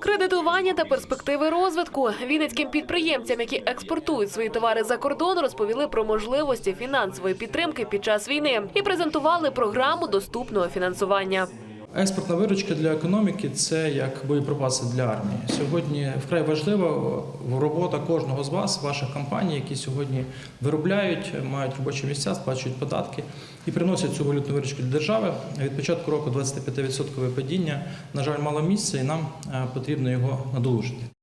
Кредитування та перспективи розвитку вінницьким підприємцям, які експортують свої товари за кордон, розповіли про можливості фінансової підтримки під час війни і презентували програму доступного фінансування. Експортна виручка для економіки це як боєприпаси для армії. Сьогодні вкрай важлива робота кожного з вас, ваших компаній, які сьогодні виробляють, мають робочі місця, сплачують податки і приносять цю валютну виручку для держави. Від початку року 25% падіння, на жаль, мало місця, і нам е, потрібно його надолужити.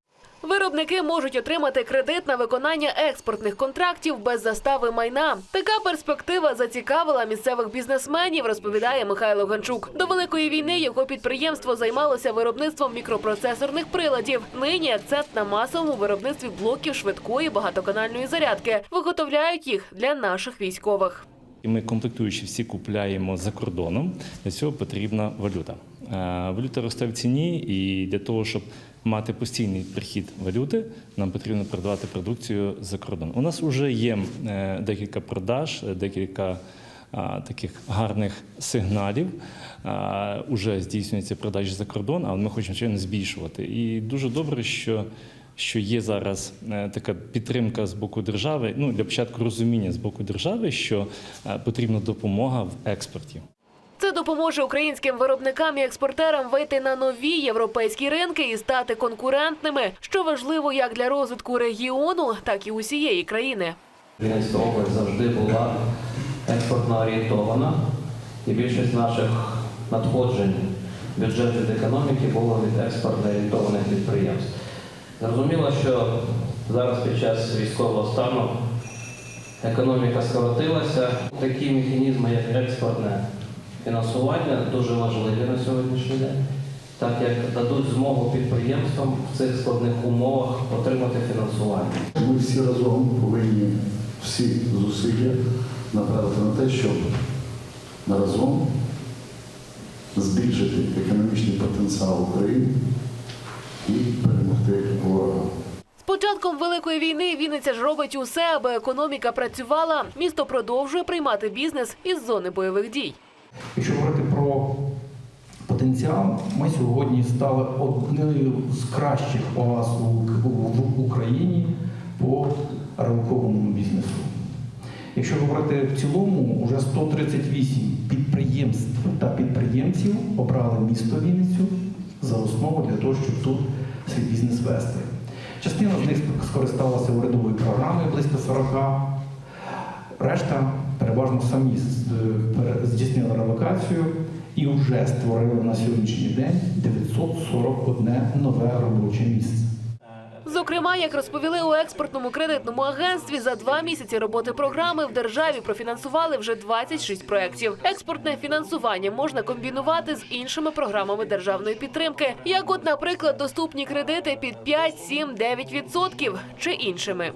Виробники можуть отримати кредит на виконання експортних контрактів без застави майна. Така перспектива зацікавила місцевих бізнесменів, розповідає Михайло Ганчук. До великої війни його підприємство займалося виробництвом мікропроцесорних приладів. Нині акцент на масовому виробництві блоків швидкої багатоканальної зарядки. Виготовляють їх для наших військових. Ми комплектуючі всі купляємо за кордоном. Для цього потрібна валюта. Е, Валюта росте в ціні, і для того, щоб мати постійний прихід валюти, нам потрібно продавати продукцію за кордон. У нас вже є е, декілька продаж, е, декілька таких гарних сигналів. Уже здійснюються продажі за кордон, але ми хочемо звичайно збільшувати. І дуже добре, що що є зараз е, така підтримка з боку держави. Ну для початку розуміння з боку держави, що е, потрібна допомога в експорті. Це допоможе українським виробникам і експортерам вийти на нові європейські ринки і стати конкурентними, що важливо як для розвитку регіону, так і усієї країни. Вінницька область завжди була експортно орієнтована, і більшість наших надходжень бюджету економіки було від експортно орієнтованих підприємств. Зрозуміло, що зараз під час військового стану економіка скоротилася. Такі механізми, як експортне фінансування, дуже важливі на сьогоднішній день, так як дадуть змогу підприємствам в цих складних умовах отримати фінансування. Ми всі разом повинні всі зусилля направити на те, щоб разом збільшити економічний потенціал України і перемогти ворога. Початком великої війни Вінниця ж робить усе, аби економіка працювала. Місто продовжує приймати бізнес із зони бойових дій. Якщо говорити про потенціал, ми сьогодні стали одною з кращих оаз у- в Україні по ринковому бізнесу. Якщо говорити в цілому, вже 138 підприємств та підприємців обрали місто Вінницю за основу для того, щоб тут свій бізнес вести. Частина з них скористалася урядовою програмою близько 40, Решта переважно самі здійснили релокацію і вже створили на сьогоднішній день 941 нове робоче місце. Зокрема, як розповіли у експортному кредитному агентстві, за два місяці роботи програми в державі профінансували вже 26 проєктів. Експортне фінансування можна комбінувати з іншими програмами державної підтримки, як, от, наприклад, доступні кредити під 5, 7, 9 відсотків чи іншими.